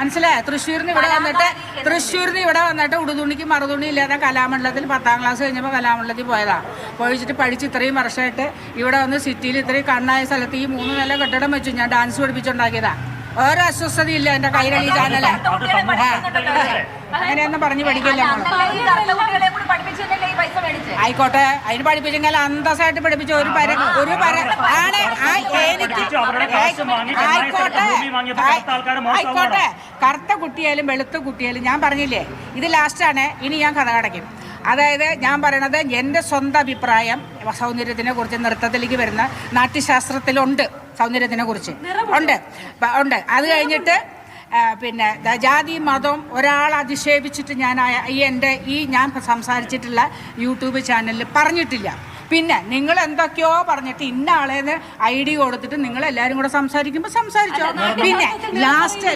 മനസ്സിലായോ? തൃശ്ശൂരിന് ഇവിടെ വന്നിട്ട് തൃശ്ശൂരിന് ഇവിടെ വന്നിട്ട് ഉടുതുണിക്ക് മറുതുണി ഇല്ലാതെ കലാമണ്ഡലത്തിൽ പത്താം ക്ലാസ് കഴിഞ്ഞപ്പോൾ കലാമണ്ഡലത്തിൽ പോയതാ. പോയിച്ചിട്ട് പഠിച്ച് ഇത്രയും വർഷമായിട്ട് ഇവിടെ വന്ന് സിറ്റിയിൽ ഇത്രയും കണ്ണായ സ്ഥലത്ത് ഈ മൂന്ന് നില കെട്ടിടം വെച്ചു. ഞാൻ ഡാൻസ് പഠിപ്പിച്ചുണ്ടാക്കിയതാ. ഓരോ അസ്വസ്ഥതയില്ല എന്റെ കൈരളി ചാനൽ. അങ്ങനെയൊന്നും പറഞ്ഞു പഠിക്കില്ല ആയിക്കോട്ടെ. അതിന് പഠിപ്പിച്ചെങ്കിൽ അന്തസ്സായിട്ട് പഠിപ്പിച്ച ഒരു പര ഒരു പര ആണ്. ആ ആയിക്കോട്ടെ കറുത്ത കുട്ടിയാലും മോശം ആയിക്കോട്ടെ. കറുത്ത കുട്ടിയായാലും വെളുത്ത കുട്ടിയായാലും ഞാൻ പറഞ്ഞില്ലേ ഇത് ലാസ്റ്റാണ് ഇനി ഞാൻ കഥ കടയ്ക്കും. അതായത് ഞാൻ പറയണത് എന്റെ സ്വന്തം അഭിപ്രായം സൗന്ദര്യത്തിനെ കുറിച്ച് നൃത്തത്തിലേക്ക് വരുന്ന നാട്യശാസ്ത്രത്തിലുണ്ട് സൗന്ദര്യത്തിനെ കുറിച്ച്. ഉണ്ട്. ഉണ്ട്. അത് കഴിഞ്ഞിട്ട് പിന്നെ ജാതി മതം ഒരാൾ അധിക്ഷേപിച്ചിട്ട് ഞാൻ ഈ എന്റെ ഈ ഞാൻ സംസാരിച്ചിട്ടുള്ള യൂട്യൂബ് ചാനലിൽ പറഞ്ഞിട്ടില്ല. പിന്നെ നിങ്ങൾ എന്തൊക്കെയോ പറഞ്ഞിട്ട് ഇന്ന ആളേന്ന് ഐ ഡി കൊടുത്തിട്ട് നിങ്ങൾ എല്ലാവരും കൂടെ സംസാരിക്കുമ്പോൾ സംസാരിച്ചോ. പിന്നെ ലാസ്റ്റ്